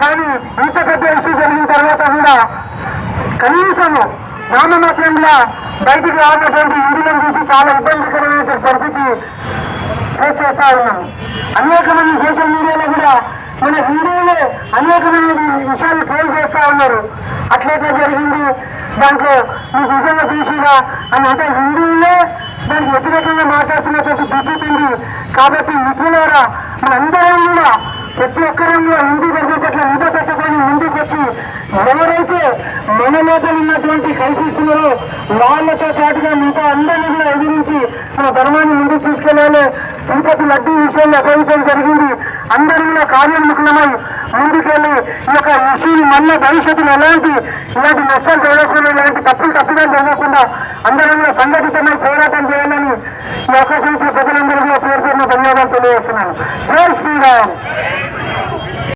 కానీ ఇంత పెద్ద ఇష్యూ జరిగిన తర్వాత కూడా కనీసము నామమాత్రంగా బయటికి రానటువంటి ఇండియన్ చూసి చాలా ఇబ్బందికరమైన పరిస్థితి ఫేస్ చేస్తా ఉన్నాము. అనేక మంది సోషల్ మీడియాలో కూడా మన హిందువులే అనేకమైన విషయాలు ట్రోల్ చేస్తా ఉన్నారు. అట్లయితే జరిగింది. దాంట్లో మీకు నిజంగా చూసిరా అని అంటే హిందువులే దానికి వ్యతిరేకంగా మాట్లాడుతున్నటువంటి దుస్థితి ఉంది. కాబట్టి మిత్రులారా మనందరం కూడా ప్రతి ఒక్కరం కూడా హిందూ ఎవరైతే మన లోపల ఉన్నటువంటి కల్పిస్తున్నారో వాళ్ళతో పాటుగా మిగతా అందరినీ కూడా ఎదిరించి మన ధర్మాన్ని ముందుకు తీసుకెళ్ళాలి తిరుపతి లడ్డూ విషయాన్ని అభివృద్ధి జరిగింది. అందరూ కూడా కార్యోన్ముఖులమై ముందుకెళ్ళి ఈ యొక్క ఇష్యూని మళ్ళీ భవిష్యత్తులో ఎలాంటి ఇలాంటి నష్టాలు జరగకుండా ఇలాంటి తప్పులు తప్పుగా జరగకుండా అందరం కూడా సంఘటితమై పోరాటం చేయాలని ఈ అవకాశం ఇచ్చిన ప్రజలందరూ కూడా పేరు పేరున ధన్యవాదాలు తెలియజేస్తున్నాను. జై శ్రీరామ్!